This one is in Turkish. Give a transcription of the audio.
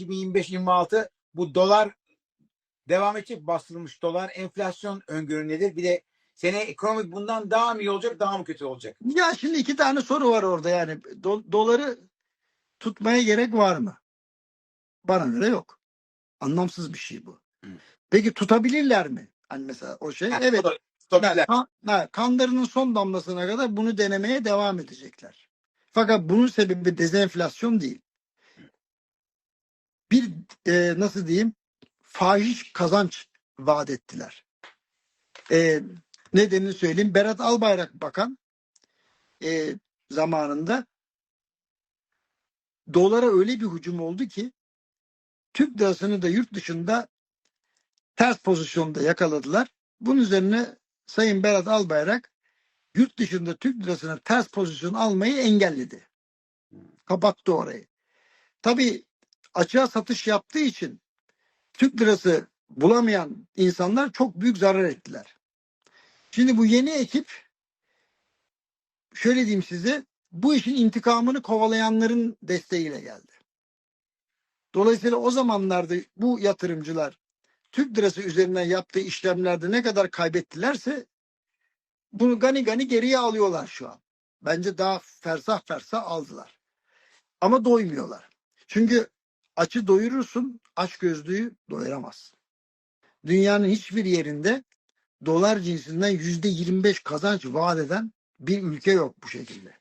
2025-26 bu dolar devam edecek bastırılmış dolar enflasyon öngörü nedir? Bir de sene ekonomik bundan daha mı iyi olacak daha mı kötü olacak? Ya şimdi iki tane soru var orada yani. Do- doları tutmaya gerek var mı? Bana göre yok. Anlamsız bir şey bu. Hı. Peki tutabilirler mi? Hani mesela o şey. Ha, evet. stopçiler. Ha, ha, kanlarının son damlasına kadar bunu denemeye devam edecekler. Fakat bunun sebebi dezenflasyon değil. Bir e, nasıl diyeyim fahiş kazanç vaat ettiler. E, nedenini söyleyeyim. Berat Albayrak Bakan e, zamanında dolara öyle bir hücum oldu ki Türk lirasını da yurt dışında ters pozisyonda yakaladılar. Bunun üzerine Sayın Berat Albayrak yurt dışında Türk lirasına ters pozisyon almayı engelledi. Kapattı orayı. Tabii açığa satış yaptığı için Türk lirası bulamayan insanlar çok büyük zarar ettiler. Şimdi bu yeni ekip şöyle diyeyim size bu işin intikamını kovalayanların desteğiyle geldi. Dolayısıyla o zamanlarda bu yatırımcılar Türk lirası üzerinden yaptığı işlemlerde ne kadar kaybettilerse bunu gani gani geriye alıyorlar şu an. Bence daha fersah fersah aldılar. Ama doymuyorlar. Çünkü açı doyurursun, aç gözlüğü doyuramazsın. Dünyanın hiçbir yerinde dolar cinsinden yüzde 25 kazanç vaat eden bir ülke yok bu şekilde.